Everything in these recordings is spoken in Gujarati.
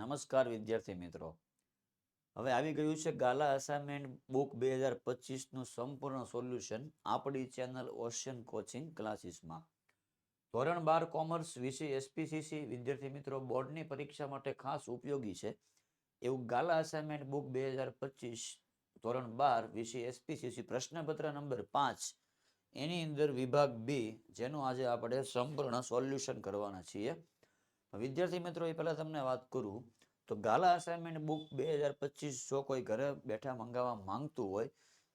નમસ્કાર વિદ્યાર્થી મિત્રો. હવે આવી ગયું છે ગાલા અસાઇનમેન્ટ બુક બે હજાર પચીસનું સંપૂર્ણ સોલ્યુશન આપણી ચેનલ ઓશિયન કોચિંગ ક્લાસીસમાં ધોરણ બાર કોમર્સ વિષય એસપીસીસી વિદ્યાર્થી મિત્રો બોર્ડની પરીક્ષા માટે ખાસ ઉપયોગી છે. એવું ગાલા અસાઇનમેન્ટ બુક બે હજાર પચીસ ધોરણ બાર વિષય એસપીસીસી પ્રશ્નપત્ર નંબર પાંચ એની અંદર વિભાગ બી, જેનું આજે આપણે સંપૂર્ણ સોલ્યુશન કરવાના છીએ. વિદ્યાર્થી મિત્રો, એ પહેલાં તમને વાત કરું, તો ગાલા અસાઇનમેન્ટ બુક બે હજાર પચીસ જો કોઈ ઘરે બેઠા મંગાવવા માંગતું હોય,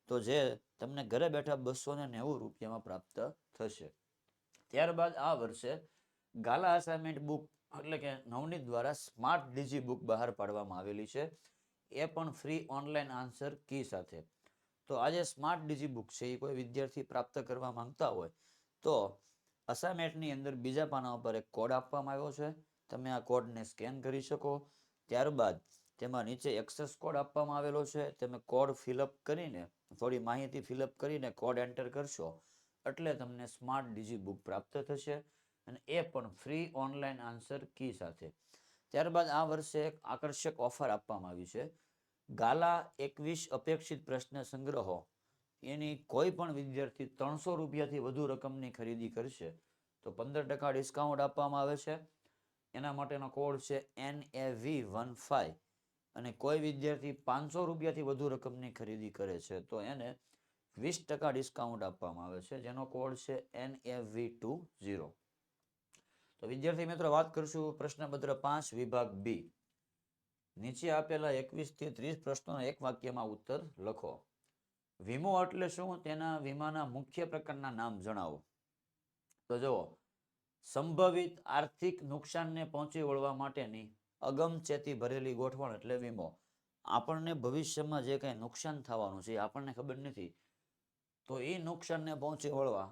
તો જે તમને ઘરે બેઠા બસો ને નેવું રૂપિયામાં પ્રાપ્ત થશે. ત્યારબાદ આ વર્ષે ગાલા અસાઇનમેન્ટ બુક એટલે કે નવનીત દ્વારા સ્માર્ટ ડીજી બુક બહાર પાડવામાં આવેલી છે. એ પણ ફ્રી ઓનલાઈન આન્સર કી સાથે. તો આજે સ્માર્ટ ડીજી બુક છે, એ કોઈ વિદ્યાર્થી પ્રાપ્ત કરવા માંગતા હોય, તો અસાઇનમેન્ટની અંદર બીજા પાના ઉપર એક કોડ આપવામાં આવ્યો છે. તમે આ કોડને સ્કેન કરી શકો. ત્યારબાદ તેમાં નીચે એક્સેસ કોડ આપવામાં આવેલો છે. તમે કોડ ફિલઅપ કરીને, થોડી માહિતી ફિલઅપ કરીને કોડ એન્ટર કરશો, એટલે તમને સ્માર્ટ ડીજી બુક પ્રાપ્ત થશે અને એ પણ ફ્રી ઓનલાઈન આન્સર કી સાથે. ત્યારબાદ આ વર્ષે એક આકર્ષક ઓફર આપવામાં આવી છે. ગાલા એકવીસ અપેક્ષિત પ્રશ્ન સંગ્રહો. એની કોઈ પણ વિદ્યાર્થી ત્રણસો રૂપિયાથી વધુ રકમની ખરીદી કરશે, તો પંદર ટકા ડિસ્કાઉન્ટ આપવામાં આવે છે. એના માટેનો કોડ છે N A V one five અને કોઈ વિદ્યાર્થી પાંચસો રૂપિયાથી વધુ રકમની ખરીદી કરે છે, તો એને વીસ ટકા ડિસ્કાઉન્ટ આપવામાં આવે છે, જેનો કોડ છે N A V two zero તો વિદ્યાર્થી મિત્રો, વાત કરશું પ્રશ્નપત્ર પાંચ, વિભાગ બી. નીચે આપેલા એકવીસથી ત્રીસ પ્રશ્નોના એક વાક્યમાં ઉત્તર લખો. વીમો એટલે શું? તેના વીમાના મુખ્ય પ્રકારના નામ જણાવો. તો જુઓ, સંભવિત આર્થિક નુકસાનને પહોંચી વળવા માટેની અગમચેતી ભરેલી ગોઠવણ એટલે વીમો. આપણને ભવિષ્યમાં જે કંઈ નુકસાન થવાનું છે આપણને ખબર નથી. તો એ નુકસાનને પહોંચી વળવા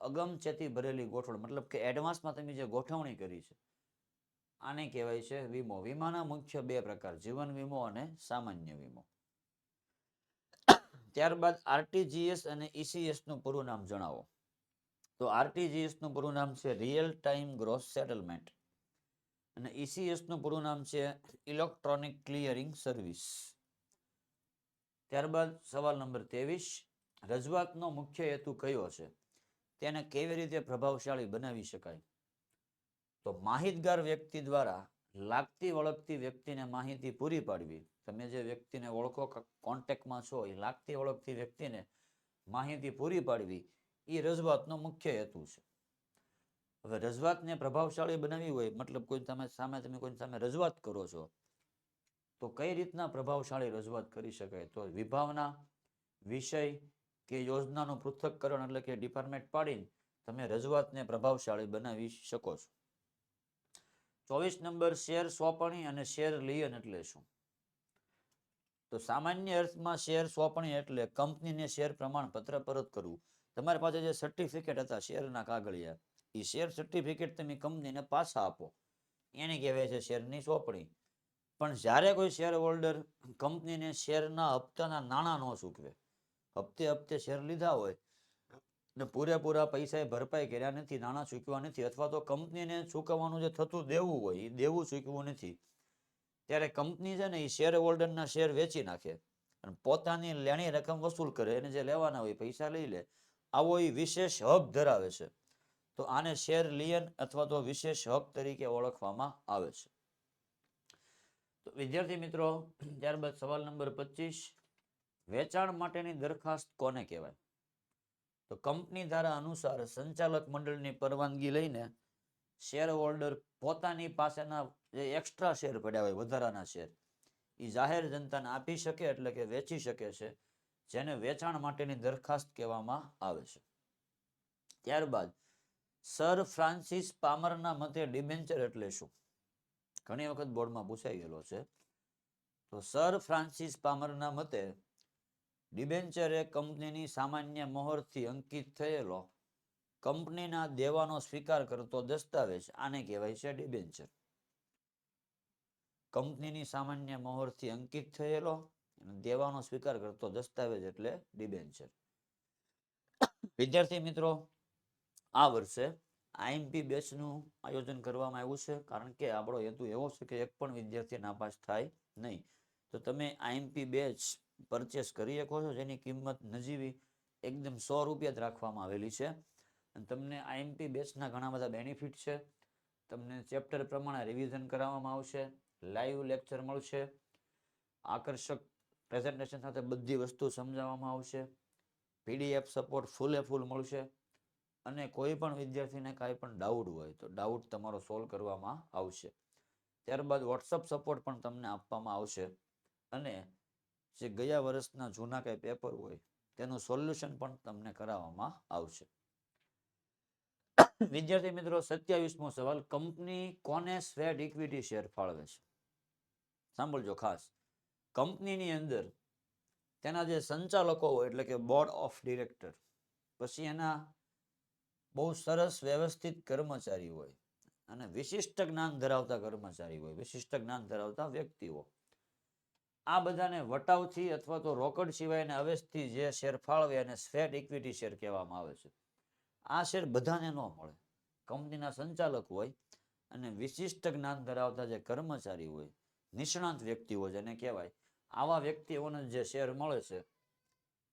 અગમચેતી ભરેલી ગોઠવણ, મતલબ કે એડવાન્સમાં તમે જે ગોઠવણી કરી છે, આને કહેવાય છે વીમો. વીમાના મુખ્ય બે પ્રકાર, જીવન વીમો અને સામાન્ય વીમો. ત્યારબાદ આરટીજીએસ અને ઈસીએસનું પૂરું નામ જણાવો. તો આરટીજીએસનું પૂરું નામ છે રિયલ ટાઈમ ગ્રોસ સેટલમેન્ટ અને ઈસીએસનું પૂરું નામ છે ઇલેક્ટ્રોનિક ક્લિયરિંગ સર્વિસ ત્યારબાદ સવાલ નંબર ત્રેવીસ, રજૂઆતનો મુખ્ય હેતુ કયો છે? તેને કેવી રીતે પ્રભાવશાળી બનાવી શકાય? તો માહિતગાર વ્યક્તિ દ્વારા લાગતી વળગતી વ્યક્તિને માહિતી પૂરી પાડવી. તમે જે વ્યક્તિને ઓળખો કોન્ટેક્ટમાં છો, એ લાગતી ઓળખતી વ્યક્તિને માહિતી પૂરી પાડવી એ રજૂઆતનો મુખ્ય હેતુ છે. હવે રજૂઆતને પ્રભાવશાળી બનાવવી હોય, મતલબ કોઈ તમે સામે તમે કોઈ સામે રજૂઆત કરો છો, તો કઈ રીતના પ્રભાવશાળી રજૂઆત કરી શકાય? તો વિભાવના, વિષય કે યોજનાનું પૃથ્થકરણ એટલે કે ડિપાર્ટમેન્ટ પાડીને તમે રજૂઆતને પ્રભાવશાળી બનાવી શકો છો. ચોવીસ નંબર શેર સોંપણી અને શેર લિયન એટલે શું? તો સામાન્ય અર્થમાં શેર સોંપણી એટલે કંપનીને શેર પ્રમાણપત્ર પરત કરવું. તમારી પાસે જે સર્ટિફિકેટ હતા શેરના કાગળિયા, એ શેર સર્ટિફિકેટ તમે કંપનીને પાછા આપો. એને કહેવાય છે શેરની સોંપણી. પણ જ્યારે કોઈ શેર હોલ્ડર કંપનીને શેરના હપ્તાના નાણાં ન ચૂકવે, હપ્તે હપ્તે શેર લીધા હોય ને પૂરેપૂરા પૈસા એ ભરપાઈ કર્યા નથી, નાણાં ચૂકવ્યા નથી અથવા તો કંપનીને ચૂકવવાનું જે થતું દેવું હોય એ દેવું ચૂકવું નથી. ત્યારે કંપની છે ને એ શેર હોલ્ડરના શેર વેચી નાખે અને પોતાની લેણી રકમ વસૂલ કરે, એને જે લેવાના હોય, પૈસા લઈ લે, આવો એ વિશેષ હક ધરાવે છે. તો આને શેર લિયન અથવા તો વિશેષ હક તરીકે ઓળખવામાં આવે છે. તો વિદ્યાર્થી મિત્રો, ત્યારબાદ સવાલ નંબર પચીસ, વેચાણ માટેની દરખાસ્ત કોને કહેવાય? તો કંપની ધારા અનુસાર સંચાલક મંડળની પરવાનગી લઈને શેર હોલ્ડર પોતાની પાસેના જે એક્સ્ટ્રા શેર પડ્યા હોય, વધારાના શેર એ જાહેર જનતાને આપી શકે એટલે કે વેચી શકે છે, જેને વેચાણ માટેની દરખાસ્ત કહેવામાં આવે છે. ત્યારબાદ, સર ફ્રાન્સિસ પામરના મતે ડિબેન્ચર એટલે શું? ઘણી વખત બોર્ડમાં પૂછાઈ ગયેલો છે. તો સર ફ્રાન્સિસ પામરના મતે ડિબેન્ચર એ કંપનીની સામાન્ય મોહરથી અંકિત થયેલો કંપનીના દેવાનો સ્વીકાર કરતો દસ્તાવેજ, આને કહેવાય છે ડિબેન્ચર કંપનીની સામાન્ય મોહરથી અંકિત થયેલો દેવાનો સ્વીકાર કરતો દસ્તાવેજ એટલે ડિબેન્ચર વિદ્યાર્થી મિત્રો, આ વર્ષે આઈએમપી બેચનું આયોજન કરવામાં આવ્યું છે, કારણ કે આપણો હેતુ એવો છે કે એક પણ વિદ્યાર્થી નાપાસ થાય નહીં. તો તમે આઈએમપી બેચ પરચેસ કરી શકો છો, જેની કિંમત નજીવી એકદમ સો રૂપિયા જ રાખવામાં આવેલી છે. અને તમને આઈએમપી બેચના ઘણા બધા બેનિફિટ છે. તમને ચેપ્ટર પ્રમાણે રિવિઝન કરાવવામાં આવશે લાઈવ લેક્ચર મળશે, આકર્ષક પ્રેઝન્ટેશન સાથે બધી વસ્તુ સમજાવવામાં આવશે પીડીએફ સપોર્ટ ફૂલે ફૂલ મળશે. અને કોઈ પણ વિદ્યાર્થીને કાંઈ પણ ડાઉટ હોય તો ડાઉટ તમારો સોલ્વ કરવામાં આવશે. ત્યારબાદ વોટ્સઅપ સપોર્ટ પણ તમને આપવામાં આવશે. અને જે ગયા વર્ષના જૂના કાંઈ પેપર હોય, તેનું સોલ્યુશન પણ તમને કરાવવામાં આવશે. વિદ્યાર્થી મિત્રો, સત્યાવીસમો સવાલ, કંપની કોને સ્વેટ ઇક્વિટી શેર ફાળવે છે? સાંભળજો ખાસ. કંપનીની અંદર તેના જે સંચાલકો હોય, એટલે કે બોર્ડ ઓફ ડિરેક્ટર પછી એના બહુ સરસ વ્યવસ્થિત કર્મચારી હોય અને વિશિષ્ટ જ્ઞાન ધરાવતા કર્મચારી હોય, વિશિષ્ટ જ્ઞાન ધરાવતા વ્યક્તિઓ. આ બધાને વટાવથી અથવા તો રોકડ સિવાયના અવેજથી જે શેર ફાળવે એને સ્વેટ ઇક્વિટી શેર કહેવામાં આવે છે. આ શેર બધાને ન મળે. કંપનીના સંચાલક હોય અને વિશિષ્ટ જ્ઞાન ધરાવતા જે કર્મચારી હોય, નિષ્ણાંત વ્યક્તિઓ જેને કહેવાય, આવા વ્યક્તિઓને જે શેર મળે છે,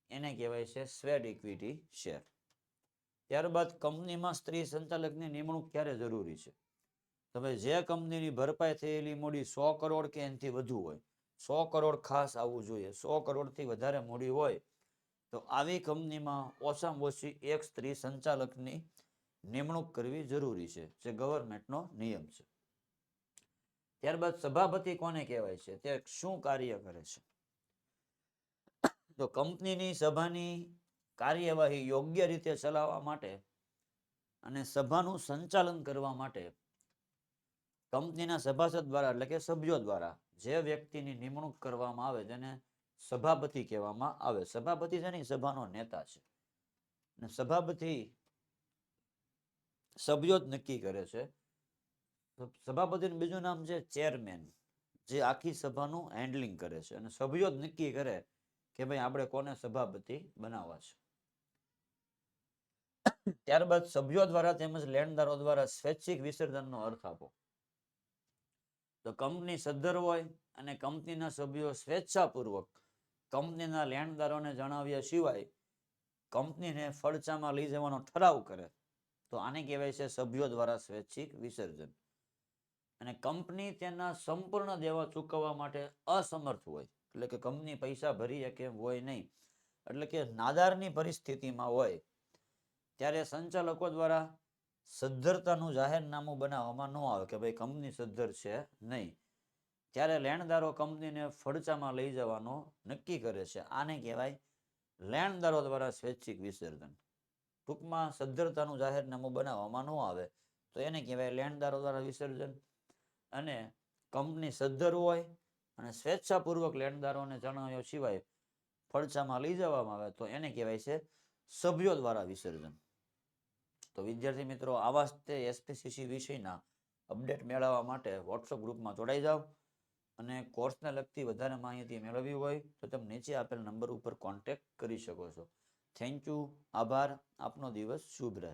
એને કહેવાય છે સ્વેટ ઇક્વિટી શેર. ત્યારબાદ કંપનીમાં સ્ત્રી સંચાલકની નિમણૂક ક્યારે જરૂરી છે? તમે જે કંપનીની ભરપાઈ થયેલી મૂડી સો કરોડ કે એનાથી વધુ હોય સો કરોડ ખાસ આવવું જોઈએ. સો કરોડથી વધારે મૂડી હોય તો આવી કંપનીમાં ઓછામાં ઓછી એક સ્ત્રી સંચાલકની નિમણૂક કરવી જરૂરી છે, જે ગવર્મેન્ટનો નિયમ છે. ત્યારબાદ સભાપતિ કોને કહેવાય છે? તે શું કાર્ય કરે છે? તો કંપનીની સભાની કાર્યવાહી યોગ્ય રીતે ચલાવવા માટે અને સભાનું સંચાલન કરવા માટે કંપનીના સભાસદ દ્વારા, એટલે કે સભ્યો દ્વારા જે વ્યક્તિની નિમણૂક કરવામાં આવે તેને સભાપતિ કહેવામાં આવે. સભાપતિ છે સભાનો નેતા છે. અને સભાપતિ સભ્યો જ નક્કી કરે છે. સભાપતિનું બીજું નામ છે ચેરમેન. જે આખી સભાનું હેન્ડલિંગ કરે છે. અને સભ્યો જ નક્કી કરે કે ભાઈ આપણે કોને સભાપતિ બનાવવા છે. ત્યારબાદ સભ્યો દ્વારા તેમજ લેણદારો દ્વારા સ્વૈચ્છિક વિસર્જનનો અર્થ આપો. તો કંપની સદ્ધર હોય અને કંપનીના સભ્યો સ્વેચ્છાપૂર્વક કંપનીના લેણદારોને જણાવ્યા સિવાય કંપનીને ફડચામાં લઈ જવાનો ઠરાવ કરે. તો આને કહેવાય છે સભ્યો દ્વારા સ્વૈચ્છિક વિસર્જન. અને કંપની તેના સંપૂર્ણ દેવા ચૂકવવા માટે અસમર્થ હોય. એટલે કે કંપની પૈસા ભરી શકે હોય નહીં. એટલે કે નાદારની પરિસ્થિતિમાં હોય. ત્યારે સંચાલકો દ્વારા સદ્ધરતાનું જાહેરનામું બનાવવામાં ન આવે કે ભાઈ કંપની સદ્ધર છે નહીં. ત્યારે લેણદારો કંપનીને ફડચામાં લઈ જવાનો નક્કી કરે છે, આને કહેવાય લેણદારો દ્વારા સ્વૈચ્છિક વિસર્જન. ટૂંકમાં સદ્ધરતાનું જાહેરનામું બનાવવામાં ન આવે તો એને કહેવાય લેણદારો દ્વારા વિસર્જન. અને કંપની સદ્ધર હોય અને સ્વેચ્છાપૂર્વક લેણદારોને જણાવ્યા સિવાય ફડચામાં લઈ જવામાં આવે તો એને કહેવાય છે સભ્યો દ્વારા વિસર્જન. તો વિદ્યાર્થી મિત્રો, આવા જ તે એસપીસીસી વિષયના અપડેટ મેળવવા માટે વોટ્સઅપ ગ્રુપમાં જોડાઈ જાઓ અને કોર્સને લગતી વધારે માહિતી મેળવવી હોય તો તમે નીચે આપેલ નંબર ઉપર કોન્ટેક્ટ કરી શકો છો. થેન્ક યુ આભાર, આપનો દિવસ શુભ રહે.